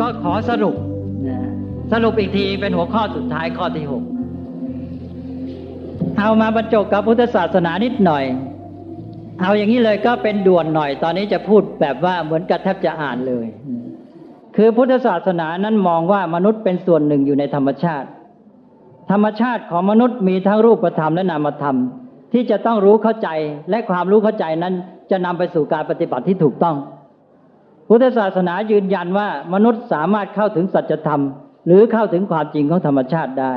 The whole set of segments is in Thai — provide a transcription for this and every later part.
ก็ขอสรุปนะสรุปอีกทีเป็นหัวข้อสุดท้ายข้อที่หกเอามาบรรจบกับพุทธศาสนานิดหน่อย เอาอย่างนี้เลยก็เป็นด่วนหน่อย ตอนนี้จะพูดแบบว่าเหมือนกับแทบจะอ่านเลย คือพุทธศาสนานั้นมองว่ามนุษย์เป็นส่วนหนึ่งอยู่ในธรรมชาติ ธรรมชาติของมนุษย์มีทั้งรูปธรรมและนามธรรม ที่จะต้องรู้เข้าใจและความรู้เข้าใจนั้นจะนำไปสู่การปฏิบัติที่ถูกต้อง พุทธศาสนายืนยันว่ามนุษย์สามารถเข้าถึงสัจธรรม หรือเข้าถึงความจริงของธรรมชาติได้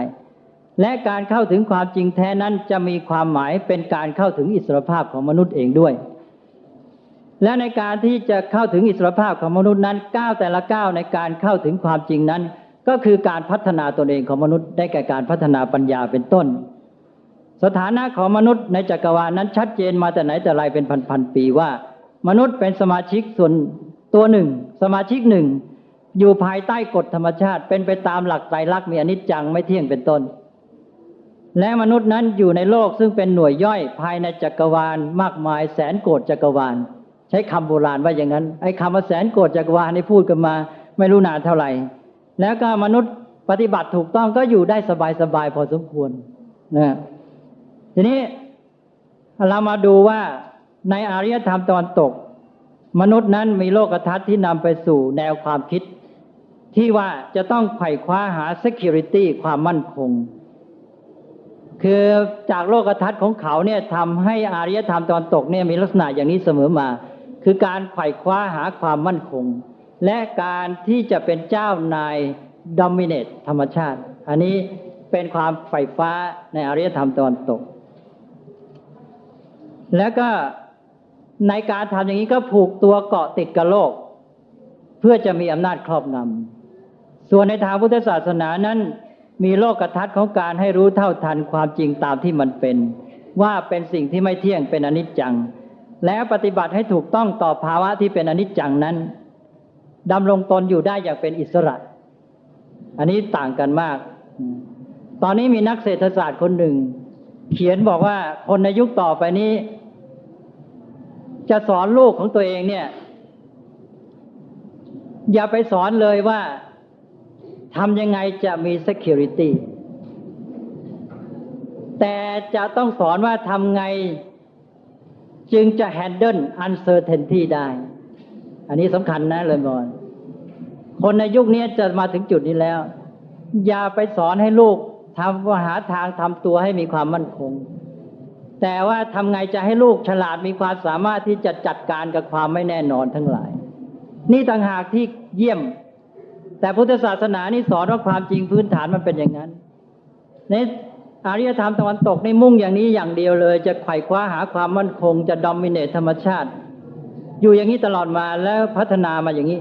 และการเข้าถึงความจริงแท้นั้นจะมีความหมายเป็นการเข้าถึงอิสรภาพของมนุษย์เองด้วย และในการที่จะเข้าถึงอิสรภาพของมนุษย์นั้นก้าวแต่ละก้าวในการเข้าถึงความจริงนั้น ก็คือการพัฒนาตนเองของมนุษย์ได้แก่การพัฒนาปัญญาเป็นต้น สถานะของมนุษย์ในจักรวาลนั้นชัดเจนมาแต่ไหนแต่ไรเป็นพันๆปีว่า มนุษย์เป็นสมาชิกส่วน ตัวหนึ่ง สมาชิกหนึ่ง อยู่ภายใต้กฎธรรมชาติ เป็นไปตามหลักไตรลักษณ์มีอนิจจังไม่เที่ยงเป็นต้น และมนุษย์นั้นอยู่ในโลกซึ่งเป็นหน่วยย่อยภายในจักรวาลมากมายแสนโกดจักรวาล ใช้คำโบราณว่าอย่างนั้น ไอ้คำว่าแสนโกดจักรวาลนี่พูดกันมา ไม่รู้นานเท่าไหร่ แล้วก็มนุษย์ปฏิบัติถูกต้องก็อยู่ได้สบายๆพอสมควรนะทีนี้เรามาดูว่าในอารยธรรมตะวันตก มนุษย์นั้นมีโลกทัศน์ที่นำไปสู่แนวความคิด ที่ว่าจะต้องไขว่คว้าหา security ความมั่นคง คือจากโลกทัศน์ของเขาเนี่ยทำให้อารยธรรมตะวันตกเนี่ยมีลักษณะอย่างนี้เสมอมา คือการไขว่คว้าหาความมั่นคง และการที่จะเป็นเจ้านาย dominate ธรรมชาติ อันนี้เป็นความไฟฟ้าในอารยธรรมตะวันตก แล้วก็ ในการทำอย่างนี้ก็ผูกตัวเกาะติดกับโลก เพื่อจะมีอำนาจครอบงำส่วนในทางพุทธศาสนานั้น มีโลกทัศน์ของการให้รู้เท่าทันความจริงตามที่มันเป็น ว่าเป็นสิ่งที่ไม่เที่ยงเป็นอนิจจัง แล้วปฏิบัติให้ถูกต้องต่อภาวะที่เป็นอนิจจังนั้นดำรงตนอยู่ได้อย่างเป็นอิสระ อันนี้ต่างกันมาก ตอนนี้มีนักเศรษฐศาสตร์คนหนึ่ง เขียนบอกว่าคนในยุคต่อไปนี้ จะสอนลูกของตัวเองเนี่ย อย่าไปสอนเลยว่าทำยังไงจะมี security แต่จะต้องสอนว่าทำไงจึงจะ handle uncertainty ได้ อันนี้สำคัญนะเลยบอลคนในยุคนี้จะมาถึงจุดนี้แล้ว อย่าไปสอนให้ลูกทำว่าหาทางทำตัวให้มีความมั่นคง แต่ว่าทำไงจะให้ลูกฉลาดมีความสามารถที่จะจัดการกับความไม่แน่นอนทั้งหลาย นี่ต่างหากที่เยี่ยม แต่พุทธศาสนานี่สอนว่าความจริงพื้นฐานมันเป็นอย่างนั้น ในอารยธรรมตะวันตกในมุ่งอย่างนี้อย่างเดียวเลย จะไขว่คว้าหาความมั่นคง จะดอมิเนตธรรมชาติ อยู่อย่างนี้ตลอดมาแล้วพัฒนามาอย่างนี้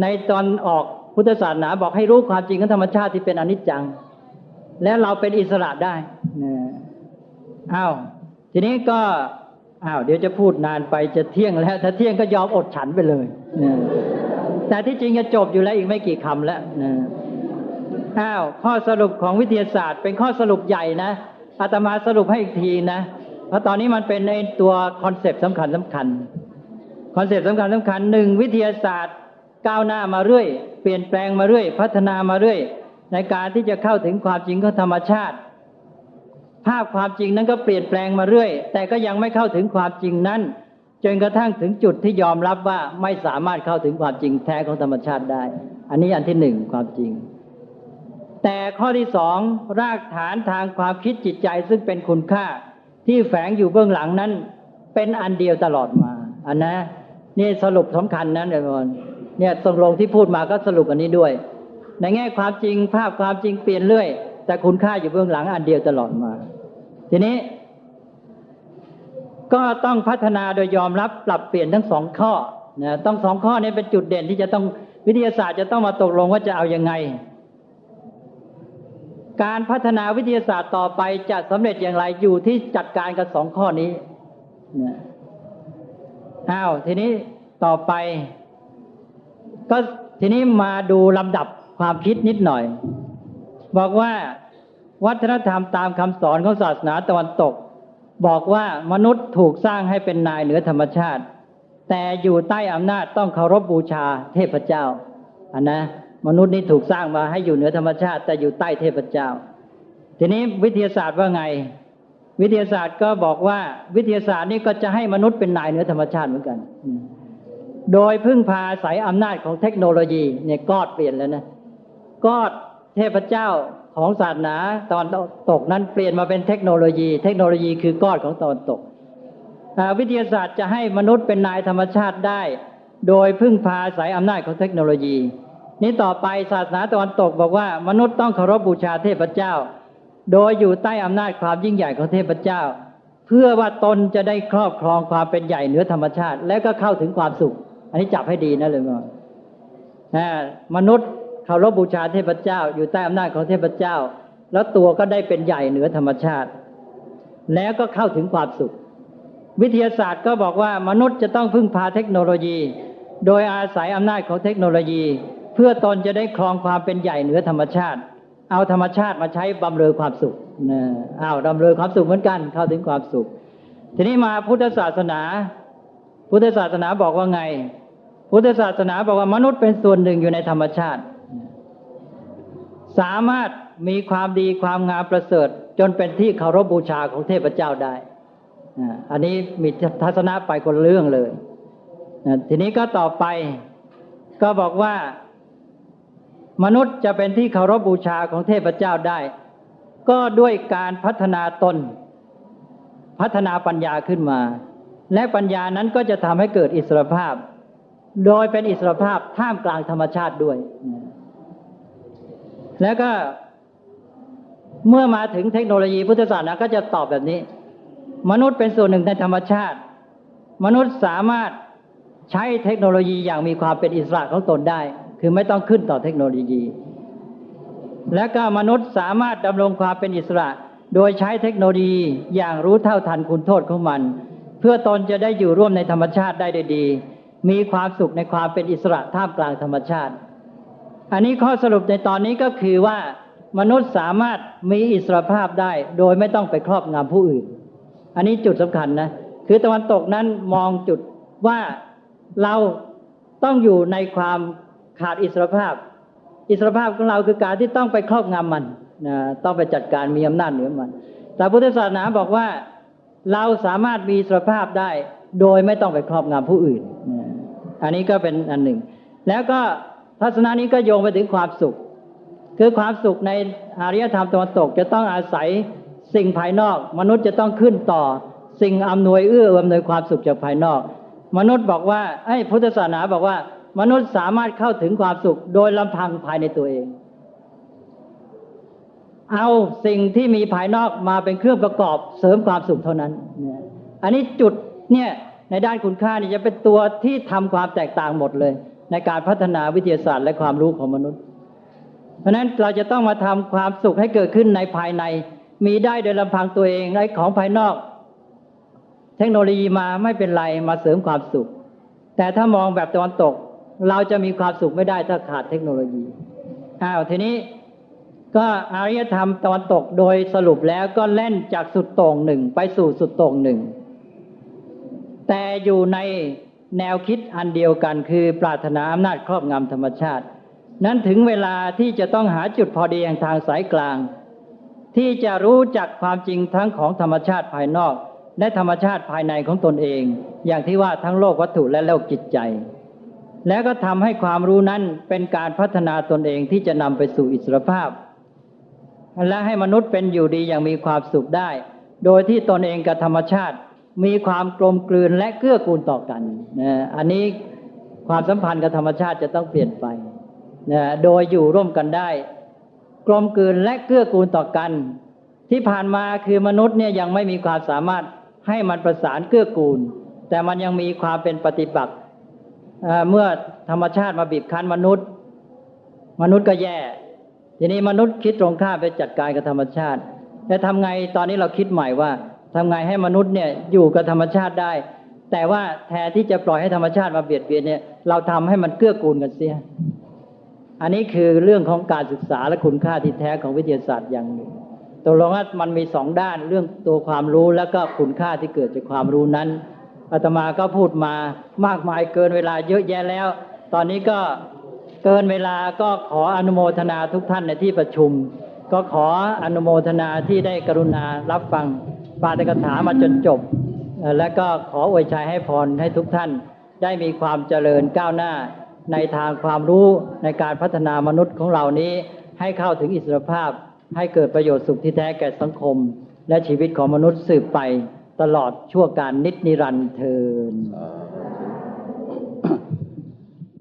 ในตอนออกพุทธศาสนาบอกให้รู้ความจริงของธรรมชาติที่เป็นอนิจจัง และเราเป็นอิสระได้นะอ้าว ทีนี้ก็อ้าวเดี๋ยวจะพูดนานไปจะเที่ยงแล้ว ถ้าเที่ยงก็ยอมอดฉันไปเลยนะแต่ที่จริงจะจบอยู่แล้วอีกไม่กี่คำแล้วนะอ้าวข้อสรุปของวิทยาศาสตร์ เป็นข้อสรุปใหญ่นะอาตมาสรุปให้อีกทีนะ เพราะตอนนี้มันเป็นในตัวคอนเซปต์สำคัญสำคัญคอนเซปต์สำคัญสำคัญหนึ่งวิทยาศาสตร์ก้าวหน้ามาเรื่อย เปลี่ยนแปลงมาเรื่อย พัฒนามาเรื่อย ในการที่จะเข้าถึงความจริงของธรรมชาติ ภาพความจริงนั้นก็เปลี่ยนแปลงมาเรื่อย แต่ก็ยังไม่เข้าถึงความจริงนั้น จนกระทั่งถึงจุดที่ยอมรับว่าไม่สามารถเข้าถึงความจริงแท้ของธรรมชาติได้ อันนี้อันที่หนึ่งความจริง แต่ข้อที่สองรากฐานทางความคิดจิตใจซึ่งเป็นคุณค่าที่แฝงอยู่เบื้องหลังนั้น เป็นอันเดียวตลอดมา อันนะนี่สรุปสำคัญนะเดี๋ยวก่อนเนี่ยตรงลงที่พูดมาก็สรุปอันนี้ด้วย ในแง่ความจริงภาพความจริงเปลี่ยนเรื่อย แต่คุณค่าอยู่เบื้องหลังอันเดียวตลอดมา ทีนี้ ก็ต้องพัฒนาโดยยอมรับปรับเปลี่ยนทั้งสองข้อนะต้องสองข้อนี้เป็นจุดเด่นที่จะต้องวิทยาศาสตร์จะต้องมาตกลงว่าจะเอาอยัางไง การพัฒนาวิทยาศาสตร์ต่อไปจะสำเร็จอย่างไรอยู่ที่จัดการกับสองข้อนี้นะอ้าวทีนี้ต่อไป ก็ทีนี้มาดูลำดับความคิดนิดหน่อย บอกว่า วัฒนธรรมตามคำสอนของศาสนาตะวันตก บอกว่ามนุษย์ถูกสร้างให้เป็นนายเหนือธรรมชาติ แต่อยู่ใต้อำนาจต้องเคารพบบูชาเทพเจ้าอันนะมนุษย์นี่ถูกสร้างมาให้อยู่เหนือธรรมชาติแต่อยู่ใต้เทพเจ้า ทีนี้วิทยาศาสตร์ว่าไง วิทยาศาสตร์ก็บอกว่าวิทยาศาสตร์นี่ก็จะให้มนุษย์เป็นนายเหนือธรรมชาติเหมือนกัน โดยพึ่งพาอาศัยอำนาจของเทคโนโลยีเนี่ยกอดเปลี่ยนแล้วนะกอดเทพเจ้า ของศาสนาตอนตกนั้นเปลี่ยนมาเป็นเทคโนโลยี เทคโนโลยีคือก้อดของตอนตก วิทยาศาสตร์จะให้มนุษย์เป็นนายธรรมชาติได้ โดยพึ่งพาอายอำนาจของเทคโนโลยี นี้ต่อไปศาสนาตะวันตกบอกว่ามนุษย์ต้องเคารพบูชาเทพเจ้า โดยอยู่ใต้อำนาจความยิ่งใหญ่ของเทพเจ้า เพื่อว่าตนจะได้ครอบครองความเป็นใหญ่เหนือธรรมชาติ และก็เข้าถึงความสุข อันนี้จับให้ดีนะเลยมั้งมนุษย์ เคารพบูชาเทพเจ้า อยู่ใต้อำนาจของเทพเจ้า แล้วตัวก็ได้เป็นใหญ่เหนือธรรมชาติ แล้วก็เข้าถึงความสุข วิทยาศาสตร์ก็บอกว่ามนุษย์จะต้องพึ่งพาเทคโนโลยี โดยอาศัยอำนาจของเทคโนโลยี เพื่อตนจะได้ครองความเป็นใหญ่เหนือธรรมชาติ เอาธรรมชาติมาใช้บำเรอความสุขนะเอาบำเรอความสุขเหมือนกันเข้าถึงความสุข ทีนี้มาพุทธศาสนา พุทธศาสนาบอกว่าไงพุทธศาสนาบอกว่ามนุษย์เป็นส่วนหนึ่งอยู่ในธรรมชาติ สามารถมีความดีความงามประเสริฐ จนเป็นที่เคารพบูชาของเทพเจ้าได้ อันนี้มีทัศนะไปคนเรื่องเลย ทีนี้ก็ต่อไปก็บอกว่า มนุษย์จะเป็นที่เคารพบูชาของเทพเจ้าได้ ก็ด้วยการพัฒนาตน พัฒนาปัญญาขึ้นมา และปัญญานั้นก็จะทำให้เกิดอิสรภาพ โดยเป็นอิสรภาพท่ามกลางธรรมชาติด้วย แล้วก็เมื่อมาถึงเทคโนโลยีพุทธศาสนาก็จะตอบแบบนี้ มนุษย์เป็นส่วนหนึ่งในธรรมชาติ มนุษย์สามารถใช้เทคโนโลยีอย่างมีความเป็นอิสระของตนได้ คือไม่ต้องขึ้นต่อเทคโนโลยี และก็มนุษย์สามารถดำรงความเป็นอิสระ โดยใช้เทคโนโลยีอย่างรู้เท่าทันคุณโทษของมัน เพื่อตนจะได้อยู่ร่วมในธรรมชาติได้ดี มีความสุขในความเป็นอิสระท่ามกลางธรรมชาติ อันนี้ข้อสรุปในตอนนี้ก็คือว่ามนุษย์สามารถมีอิสรภาพได้ โดยไม่ต้องไปครอบงำผู้อื่น อันนี้จุดสำคัญนะ คือตะวันตกนั้นมองจุดว่าเราต้องอยู่ในความขาดอิสรภาพ อิสรภาพของเราคือการที่ต้องไปครอบงำมันนะต้องไปจัดการมีอำนาจเหนือมัน แต่พุทธศาสนาบอกว่าเราสามารถมีอิสรภาพได้ โดยไม่ต้องไปครอบงำผู้อื่น อันนี้ก็เป็นอันหนึ่ง แล้วก็ ทัศนะนี้ก็โยงไปถึงความสุข คือความสุขในอารยธรรมตะวันตกจะต้องอาศัยสิ่งภายนอก มนุษย์จะต้องขึ้นต่อ สิ่งอำนวยเอื้ออำนวยความสุขจากภายนอก มนุษย์บอกว่าไอ้พุทธศาสนาบอกว่า มนุษย์สามารถเข้าถึงความสุขโดยลำพังภายในตัวเอง เอาสิ่งที่มีภายนอกมาเป็นเครื่องประกอบเสริมความสุขเท่านั้นอันนี้จุดเนี่ยในด้านคุณค่านี่จะเป็นตัวที่ทำความแตกต่างหมดเลย ในการพัฒนาวิทยาศาสตร์และความรู้ของมนุษย์ เพราะฉะนั้นเราจะต้องมาทำความสุขให้เกิดขึ้นในภายใน มีได้โดยลำพังตัวเองไอ้ของภายนอก เทคโนโลยีมาไม่เป็นไรมาเสริมความสุข แต่ถ้ามองแบบตะวันตก เราจะมีความสุขไม่ได้ถ้าขาดเทคโนโลยีอ้าวทีนี้ก็อารยธรรมตะวันตกโดยสรุปแล้วก็เล่นจากสุดโต่งหนึ่งไปสู่สุดโต่งหนึ่งแต่อยู่ใน แนวคิดอันเดียวกันคือปรารถนาอำนาจครอบงำธรรมชาติ นั้นถึงเวลาที่จะต้องหาจุดพอดีอย่างทางสายกลาง ที่จะรู้จักความจริงทั้งของธรรมชาติภายนอก และธรรมชาติภายในของตนเอง อย่างที่ว่าทั้งโลกวัตถุและโลกจิตใจ แล้วก็ทำให้ความรู้นั้นเป็นการพัฒนาตนเองที่จะนำไปสู่อิสรภาพ และให้มนุษย์เป็นอยู่ดีอย่างมีความสุขได้ โดยที่ตนเองกับธรรมชาติ มีความกลมกลืนและเกื้อกูลต่อกันนะอันนี้ความสัมพันธ์กับธรรมชาติจะต้องเปลี่ยนไปนะโดยอยู่ร่วมกันได้ กลมกลืนและเกื้อกูลต่อกัน ที่ผ่านมาคือมนุษย์เนี่ยยังไม่มีความสามารถให้มันประสานเกื้อกูล แต่มันยังมีความเป็นปฏิบัติเมื่อธรรมชาติมาบีบคั้นมนุษย์ มนุษย์ก็แย่ ทีนี้มนุษย์คิดตรงข้ามไปจัดการกับธรรมชาติแต่ทำไงตอนนี้เราคิดใหม่ว่า ทำไงให้มนุษย์เนี่ยอยู่กับธรรมชาติได้ แต่ว่าแทนที่จะปล่อยให้ธรรมชาติมาเบียดเบียนเนี่ยเราทำให้มันเกื้อกูลกันเสีย อันนี้คือเรื่องของการศึกษาและคุณค่าที่แท้ของวิทยาศาสตร์อย่างหนึ่งตกลงว่ามันมีสองด้านเรื่องตัวความรู้แล้วก็คุณค่าที่เกิดจากความรู้นั้นอาตมาก็พูดมามากมายเกินเวลาเยอะแยะแล้ว ตอนนี้ก็เกินเวลาก็ขออนุโมทนาทุกท่านในที่ประชุม ก็ขออนุโมทนาที่ได้กรุณารับฟัง ปาฐกถามาจนจบ และก็ขออวยชัยให้พรให้ทุกท่านได้มีความเจริญก้าวหน้าในทางความรู้ในการพัฒนามนุษย์ของเรานี้ ให้เข้าถึงอิสรภาพ ให้เกิดประโยชน์สุขที่แท้แก่สังคม และชีวิตของมนุษย์สืบไปตลอดชั่วการนิจนิรันดร์เทิน